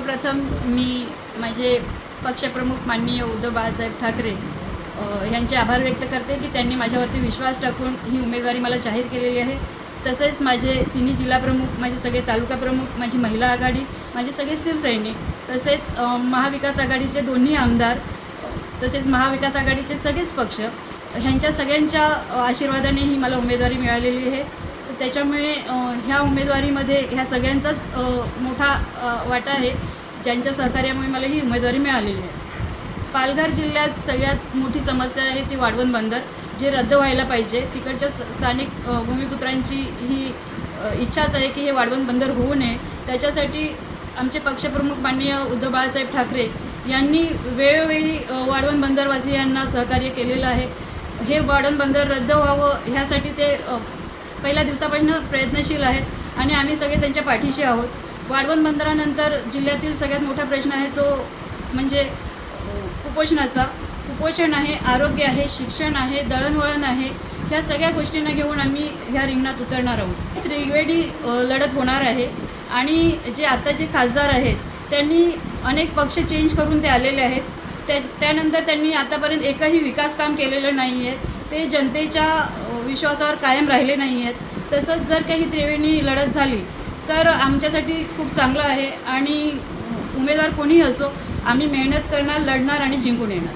सर्वप्रथम मी माझे पक्षप्रमुख माननीय उद्धव बाळासाहेब ठाकरे यांचे आभार व्यक्त करते की त्यांनी माझ्यावरती विश्वास टाकून ही उमेदवारी मला जाहीर केलेली आहे. तसेच माझे तिन्ही जिल्हाप्रमुख माझे सगळे तालुका प्रमुख माझी महिला आघाडी माझे सगळे शिवसैनिक तसेच महाविकास आघाडीचे दोन्ही आमदार तसेच महाविकास आघाडीचे सगळेच पक्ष ह्यांच्या सगळ्यांच्या आशीर्वादाने ही मला उमेदवारी मिळालेली आहे. त्याच्यामुळे ह्या उमेदवारीमध्ये ह्या सगळ्यांचाच मोठा वाटा आहे. ज्यांच्या सहकार्यामुळे मला ही उमेदवारी मिळालेली आहे. पालघर जिल्ह्यात सगळ्यात मोठी समस्या आहे ती वाढवण बंदर. जे रद्द व्हायला पाहिजे तिकडच्या स्थानिक भूमिपुत्रांची ही इच्छाच आहे की हे वाढवण बंदर होऊ नये. त्याच्यासाठी आमचे पक्षप्रमुख माननीय उद्धव बाळासाहेब ठाकरे यांनी वेळोवेळी वाढवण वाढवण बंदरवासियांना सहकार्य केलेलं आहे. हे वाढवण बंदर रद्द व्हावं ह्यासाठी ते पहिल्या दिवसापासून प्रयत्नशील आहेत आणि आम्ही सगळे त्यांच्या पाठीशी आहोत. वाढवण बंदरानंतर जिल्ह्यातील सगळ्यात मोठा प्रश्न आहे तो म्हणजे कुपोषणाचा. कुपोषण आहे आरोग्य आहे शिक्षण आहे दळणवळण आहे ह्या सगळ्या गोष्टींना घेऊन आम्ही ह्या रिंगणात उतरणार आहोत. त्रिवेदी लढत होणार आहे आणि जे आत्ताचे खासदार आहेत त्यांनी अनेक पक्ष चेंज करून ते आलेले आहेत. त्या त्यानंतर त्यांनी आतापर्यंत एकही विकास काम केलेलं नाही आहे ते जनतेच्या विश्वासावर कायम राहिले नाही आहेत तसंच जर काही त्रिवेणी लढत झाली तर आमच्यासाठी खूप चांगलं आहे आणि उमेदवार कोणीही असो आम्ही मेहनत करणार लढणार आणि जिंकून येणार.